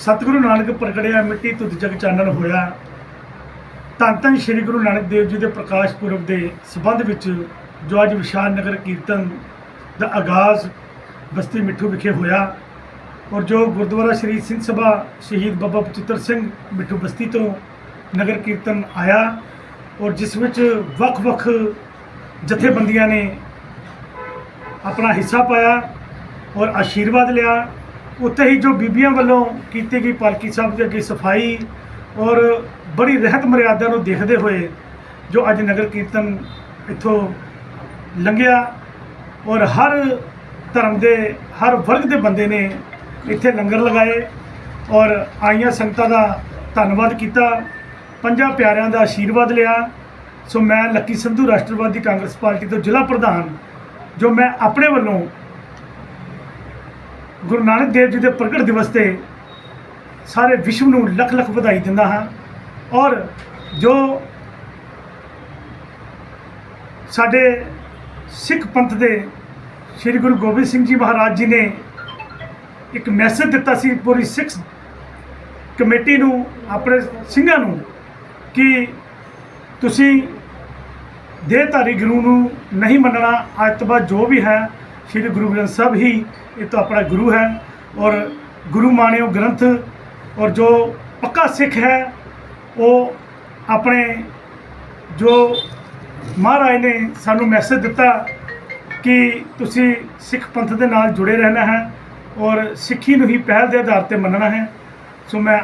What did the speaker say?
ਸਤਿਗੁਰੂ ਨਾਨਕ ਪ੍ਰਗਟਿਆ ਮਿੱਟੀ ਤੁਧ ਜਗ ਚਾਨਣ ਹੋਇਆ। ਧੰਨ ਧੰਨ ਸ੍ਰੀ ਗੁਰੂ ਨਾਨਕ ਦੇਵ ਜੀ ਦੇ ਪ੍ਰਕਾਸ਼ ਪੁਰਬ ਦੇ ਸਬੰਧ ਵਿੱਚ ਜੋ ਅੱਜ ਵਿਸ਼ਾਲ ਨਗਰ ਕੀਰਤਨ ਦਾ ਆਗਾਜ਼ ਬਸਤੀ ਮਿੱਠੂ ਵਿਖੇ ਹੋਇਆ ਔਰ ਜੋ ਗੁਰਦੁਆਰਾ ਸ਼੍ਰੀ ਸਿੰਘ ਸਭਾ ਸ਼ਹੀਦ ਬਾਬਾ ਬਚਿੱਤਰ ਸਿੰਘ ਮਿੱਠੂ ਬਸਤੀ ਤੋਂ ਨਗਰ ਕੀਰਤਨ ਆਇਆ ਔਰ ਜਿਸ ਵਿੱਚ ਵੱਖ-ਵੱਖ ਜਥੇਬੰਦੀਆਂ ਨੇ ਆਪਣਾ ਹਿੱਸਾ ਪਾਇਆ ਔਰ ਆਸ਼ੀਰਵਾਦ ਲਿਆ ਉੱਥੇ ਹੀ ਜੋ ਬੀਬੀਆਂ ਵੱਲੋਂ ਕੀਤੀ ਗਈ ਪਾਲਕੀ ਸਾਹਿਬ ਦੇ ਅੱਗੇ ਸਫ਼ਾਈ ਔਰ ਬੜੀ ਰਹਿਤ ਮਰਿਆਦਾ ਨੂੰ ਦੇਖਦੇ ਹੋਏ ਜੋ ਅੱਜ ਨਗਰ ਕੀਰਤਨ ਇੱਥੋਂ ਲੰਘਿਆ ਔਰ ਹਰ ਧਰਮ ਦੇ, ਹਰ ਵਰਗ ਦੇ ਬੰਦੇ ਨੇ ਇੱਥੇ ਲੰਗਰ ਲਗਾਏ ਔਰ ਆਈਆਂ ਸੰਗਤਾਂ ਦਾ ਧੰਨਵਾਦ ਕੀਤਾ, ਪੰਜਾਂ ਪਿਆਰਿਆਂ ਦਾ ਆਸ਼ੀਰਵਾਦ ਲਿਆ। ਸੋ ਮੈਂ ਲੱਕੀ ਸੰਧੂ ਰਾਸ਼ਟਰਵਾਦੀ ਕਾਂਗਰਸ ਪਾਰਟੀ ਤੋਂ ਜ਼ਿਲ੍ਹਾ ਪ੍ਰਧਾਨ ਜੋ ਮੈਂ ਆਪਣੇ ਵੱਲੋਂ ਗੁਰੂ ਨਾਨਕ ਦੇਵ ਜੀ ਦੇ ਪ੍ਰਗਟ ਦਿਵਸ ਤੇ ਸਾਰੇ ਵਿਸ਼ਵ ਨੂੰ ਲੱਖ ਲੱਖ ਵਧਾਈ ਦਿੰਦਾ ਹਾਂ ਔਰ ਜੋ ਸਾਡੇ ਸਿੱਖ ਪੰਥ ਦੇ ਸ੍ਰੀ ਗੁਰੂ ਗੋਬਿੰਦ ਸਿੰਘ ਜੀ ਮਹਾਰਾਜ ਜੀ ਨੇ ਇੱਕ ਮੈਸੇਜ ਦਿੱਤਾ ਸੀ ਪੂਰੀ ਸਿੱਖ ਕਮੇਟੀ ਨੂੰ, ਆਪਣੇ ਸਿੰਘਾਂ ਨੂੰ ਕਿ ਤੁਸੀਂ ਦੇਹਧਾਰੀ ਗੁਰੂ ਨੂੰ ਨਹੀਂ ਮੰਨਣਾ, ਅੱਜ ਤੋਂ ਬਾਅਦ ਜੋ ਵੀ ਹੈ ਸ੍ਰੀ ਗੁਰੂ ਗ੍ਰੰਥ ਸਾਹਿਬ ਹੀ ਇਹ ਤਾਂ ਆਪਣਾ ਗੁਰੂ ਹੈ ਔਰ ਗੁਰੂ ਮਾਣਿਓ ਗ੍ਰੰਥ ਔਰ ਜੋ ਪੱਕਾ ਸਿੱਖ ਹੈ, ਉਹ ਆਪਣੇ ਜੋ ਮਹਾਰਾਜ ਨੇ ਸਾਨੂੰ ਮੈਸੇਜ ਦਿੱਤਾ ਕਿ ਤੁਸੀਂ ਸਿੱਖ ਪੰਥ ਦੇ ਨਾਲ ਜੁੜੇ ਰਹਿਣਾ ਹੈ ਔਰ ਸਿੱਖੀ ਨੂੰ ਹੀ ਪਹਿਲ ਦੇ ਆਧਾਰ ਤੇ ਮੰਨਣਾ ਹੈ। ਸੋ ਮੈਂ